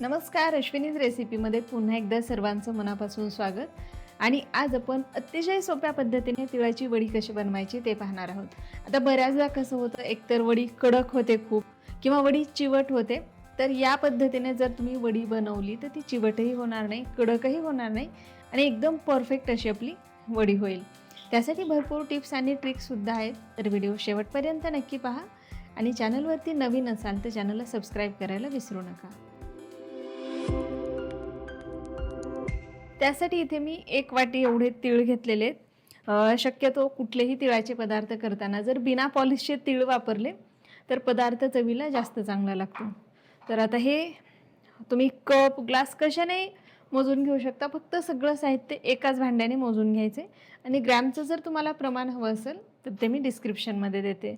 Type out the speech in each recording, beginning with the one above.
नमस्कार अश्विनीज रेसिपीमध्ये पुन्हा एकदा सर्वांचं मनापासून स्वागत. आणि आज आपण अतिशय सोप्या पद्धतीने तिळाची वडी कशी बनवायची ते पाहणार आहोत. आता बऱ्याचदा कसं होतं एकतर वडी कडक होते खूप किंवा वडी चिवट होते तर या पद्धतीने जर तुम्ही वडी बनवली तर ती चिवटही होणार नाही कडकही होणार नाही आणि एकदम परफेक्ट अशी आपली वडी होईल. त्यासाठी भरपूर टिप्स आणि ट्रिक्ससुद्धा आहेत तर व्हिडिओ शेवटपर्यंत नक्की पहा. आणि चॅनलवरती नवीन असाल तर चॅनलला सबस्क्राईब करायला विसरू नका. त्यासाठी इथे मी एक वाटी एवढे तीळ घेतलेले. आहेत शक्यतो कुठलेही तिळाचे पदार्थ करताना जर बिना पॉलिशचे तीळ वापरले तर पदार्थ चवीला जास्त चांगला लागतो. तर आता हे तुम्ही कप ग्लास कशाने मोजून घेऊ शकता फक्त सगळं साहित्य एकाच भांड्याने मोजून घ्यायचे. आणि ग्रॅमचं जर तुम्हाला प्रमाण हवं असेल तर ते मी डिस्क्रिप्शनमध्ये देते.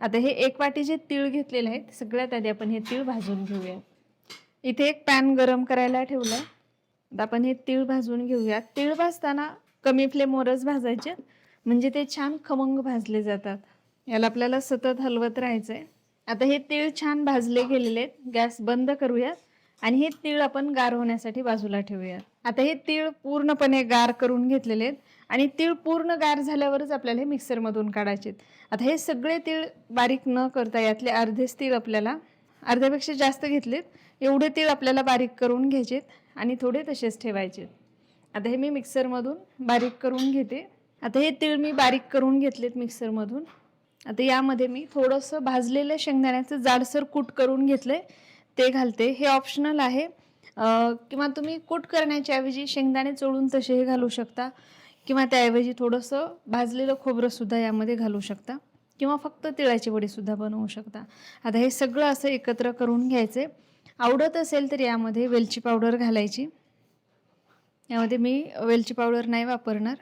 आता हे एक वाटी जे तीळ घेतलेले आहेत सगळ्यात आधी आपण हे तीळ भाजून घेऊया. इथे एक पॅन गरम करायला ठेवलं आहे आता आपण हे तीळ भाजून घेऊया तीळ भाजताना कमी फ्लेमवरच भाजायचे. म्हणजे ते छान खमंग भाजले जातात. याला आपल्याला सतत हलवत राहायचं आहे आता हे तीळ छान भाजले गेलेले आहेत. गॅस बंद करूयात. आणि हे तीळ आपण गार होण्यासाठी बाजूला ठेवूयात. आता हे तीळ पूर्णपणे गार करून घेतलेले आहेत. आणि तीळ पूर्ण गार झाल्यावरच आपल्याला हे मिक्सरमधून काढायचे आहेत. आता हे सगळे तीळ बारीक न करता यातले अर्धेच तीळ आपल्याला अर्ध्यापेक्षा जास्त घेतलेत. एवढे तीळ आपल्याला बारीक करून घ्यायचेत. आणि थोडे तसेच ठेवायचे. आता हे मी मिक्सरमधून बारीक करून घेते. आता हे तीळ मी बारीक करून घेतलेत मिक्सरमधून. आता यामध्ये मी थोडंसं भाजलेलं शेंगदाण्याचं जाडसर कूट करून घेतलं ते घालते. हे ऑप्शनल आहे. किंवा तुम्ही कूट करण्याच्या ऐवजी शेंगदाणे चोळून तसेही घालू शकता. किंवा त्याऐवजी थोडंसं भाजलेलं खोबरंसुद्धा यामध्ये घालू शकता. किंवा फक्त तिळाची वडीसुद्धा बनवू शकता. आता हे सगळं असं एकत्र करून घ्यायचे. आवडत असेल तर यामध्ये वेलची पावडर घालायची. यामध्ये मी वेलची पावडर नाही वापरणार.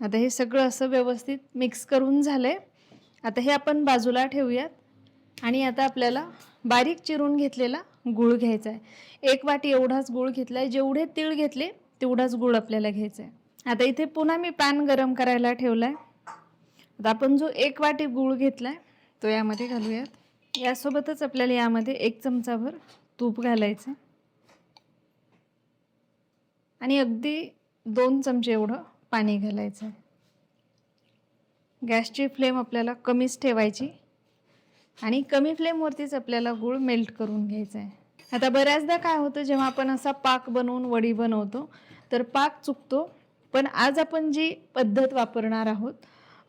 आता हे सगळं असं व्यवस्थित मिक्स करून झालं आहे आता हे आपण बाजूला ठेवूयात. आणि आता आपल्याला बारीक चिरून घेतलेला गूळ घ्यायचा आहे एक वाटी एवढाच गूळ घेतला आहे जेवढे तीळ घेतले तेवढाच गूळ आपल्याला घ्यायचा आहे आता इथे पुन्हा मी पॅन गरम करायला ठेवला आहे आता आपण जो एक वाटी गूळ घेतला आहे तो यामध्ये घालूयात. यासोबतच आपल्याला यामध्ये एक चमचाभर तूप घालायचं. आणि अगदी दोन चमचे एवढं पाणी घालायचं. गॅसची फ्लेम आपल्याला कमीच ठेवायची. आणि कमी फ्लेमवरतीच आपल्याला गूळ मेल्ट करून घ्यायचा आहे. आता बऱ्याचदा काय होतं जेव्हा आपण असा पाक बनवून वडी बनवतो तर पाक चुकतो. पण आज आपण जी पद्धत वापरणार आहोत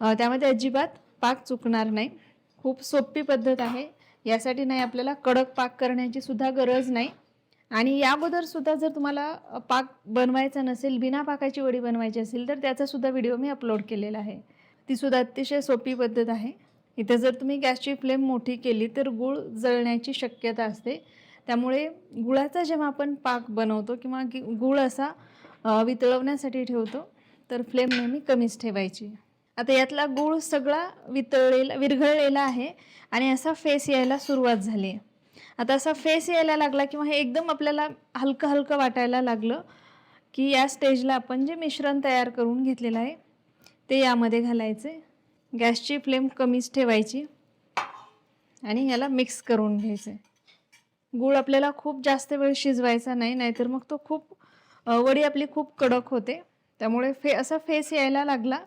त्यामध्ये अजिबात पाक चुकणार नाही. खूप सोपी पद्धत आहे. यासाठी नाही आपल्याला कडक पाक करण्याची सुद्धा गरज नाही. आणि याबद्दल सुद्धा जर तुम्हाला पाक बनवायचा नसेल बिना पाकाची वडी बनवायची असेल तर त्याचा सुद्धा व्हिडिओ मी अपलोड केलेला आहे. ती सुद्धा अतिशय सोपी पद्धत आहे. इथे जर तुम्ही गॅसची फ्लेम मोठी केली तर गूळ जळण्याची शक्यता असते. त्यामुळे गुळाचा जेव्हा आपण पाक बनवतो किंवा गी- गूळ असा वितळवण्यासाठी ठेवतो तर फ्लेम नेहमी कमीच ठेवायची. आता यातला गूळ सगळा वितळलेला विरघळलेला आहे आणि असा फेस यायला सुरुवात झाली आहे. आता असा फेस यायला लागला किंवा हे एकदम आपल्याला हलकं हलकं वाटायला लागलं की या स्टेजला आपण जे मिश्रण तयार करून घेतलेलं आहे ते यामध्ये घालायचे. गॅसची फ्लेम कमीच ठेवायची आणि याला मिक्स करून घ्यायचे. गूळ आपल्याला खूप जास्त वेळ शिजवायचा नाही नाहीतर मग तो खूप वडी आपली खूप कडक होते. त्यामुळे फे असा फेस यायला लागला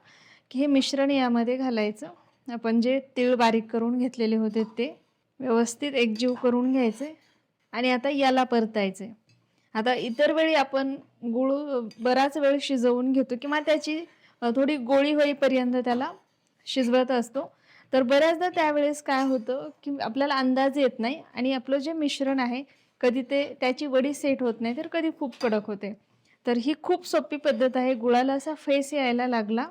हे मिश्रण यामध्ये घालायचं. आपण जे तीळ बारीक करून घेतलेले होते ते व्यवस्थित एकजीव करून घ्यायचे आणि आता याला परतायचे. आता इतर वेळी आपण गुळ बराच वेळ शिजवून घेतो किंवा त्याची थोडी गोळी होईपर्यंत त्याला शिजवत असतो. तर बऱ्याचदा त्यावेळेस काय होतं की आपल्याला अंदाज येत नाही आणि आपलं जे मिश्रण आहे कधी ते त्याची वडी सेट होत नाही तर कधी खूप कडक होते. तर ही खूप सोपी पद्धत आहे. गुळाला असा फेस यायला लागला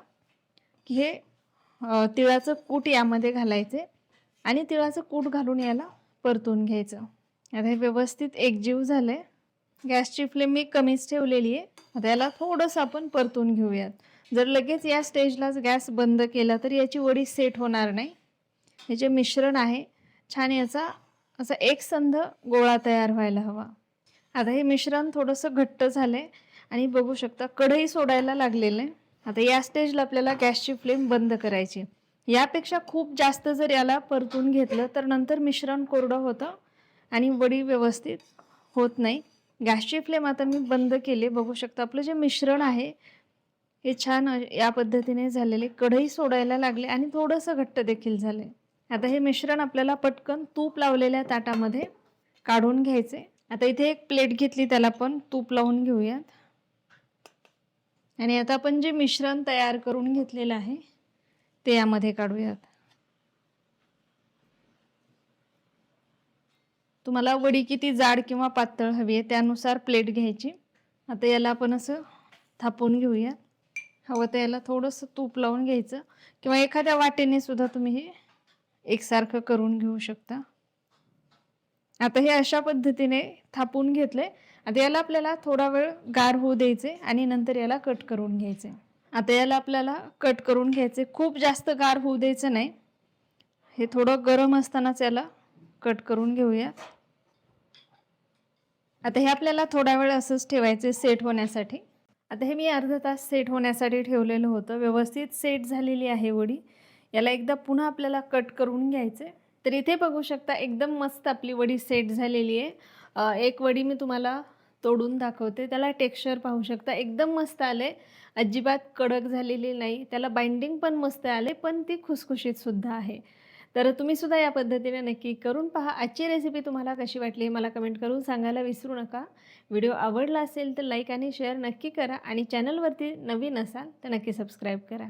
हे तिळाचं कूट यामध्ये घालायचे आणि तिळाचं कूट घालून याला परतून घ्यायचं. आता हे व्यवस्थित एकजीव झालं आहे गॅसची फ्लेम मी कमीच ठेवलेली आहे. आता याला थोडंसं आपण परतून घेऊयात. जर लगेच या स्टेजलाच गॅस बंद केला तर याची वडी सेट होणार नाही. हे जे मिश्रण आहे छान याचा असा एकसंध गोळा तयार व्हायला हवा. आता हे मिश्रण थोडंसं घट्ट झालं आहे आणि बघू शकता कढई सोडायला लागलेलं आहे. आता या स्टेजला आपल्याला गॅसची फ्लेम बंद करायची. यापेक्षा खूप जास्त जर याला परतून घेतलं तर नंतर मिश्रण कोरडं होतं आणि वडी व्यवस्थित होत नाही. गॅसची फ्लेम आता मी बंद केली. बघू शकता आपलं जे मिश्रण आहे हे छान या पद्धतीने झालेले. कढई सोडायला लागले आणि थोडंसं घट्ट देखील झाले. आता हे मिश्रण आपल्याला पटकन तूप लावलेल्या ताटामध्ये काढून घ्यायचे. आता इथे एक प्लेट घेतली त्याला पण तूप लावून घेऊयात. आणि आता आपण जे मिश्रण तयार करून घेतलेलं आहे ते यामध्ये काढूयात. तुम्हाला वडी किती जाड किंवा पातळ हवी आहे त्यानुसार प्लेट घ्यायची. आता याला आपण असं थापून घेऊया. हवं तर याला थोडंसं तूप लावून घ्यायचं. किंवा एखाद्या वाटेने सुद्धा तुम्ही हे एकसारखं करून घेऊ शकता. आता हे अशा पद्धतीने थापून घेतले आता याला आपल्याला थोडा वेळ गार होऊ द्यायचे आणि नंतर याला कट करून घ्यायचे. आता याला आपल्याला कट करून घ्यायचे. खूप जास्त गार होऊ द्यायचं नाही. हे थोडं गरम असतानाच याला कट करून घेऊया. आता हे आपल्याला थोडा वेळ असंच ठेवायचे सेट होण्यासाठी. आता हे मी अर्धा तास सेट होण्यासाठी ठेवलेलं होतं. व्यवस्थित सेट झालेली आहे वडी. याला एकदा पुन्हा आपल्याला कट करून घ्यायचे. तर इथे बघू शकता एकदम मस्त आपली वडी सेट झालेली आहे. एक वडी मी तुम्हाला तोडून दाखवते. त्याला टेक्स्चर पाहू शकता. एकदम मस्त आले. अजिबात कडक झालेली नाही. त्याला बाइंडिंग पण मस्त आले पण ती खुसखुशीतसुद्धा आहे. तर तुम्ही सुद्धा या पद्धतीने नक्की करून पहा. आजची रेसिपी तुम्हाला कशी वाटली हे मला कमेंट करून सांगायला विसरू नका. व्हिडिओ आवडला असेल तर लाईक आणि शेअर नक्की करा. आणि चॅनलवरती नवीन असाल तर नक्की सबस्क्राईब करा.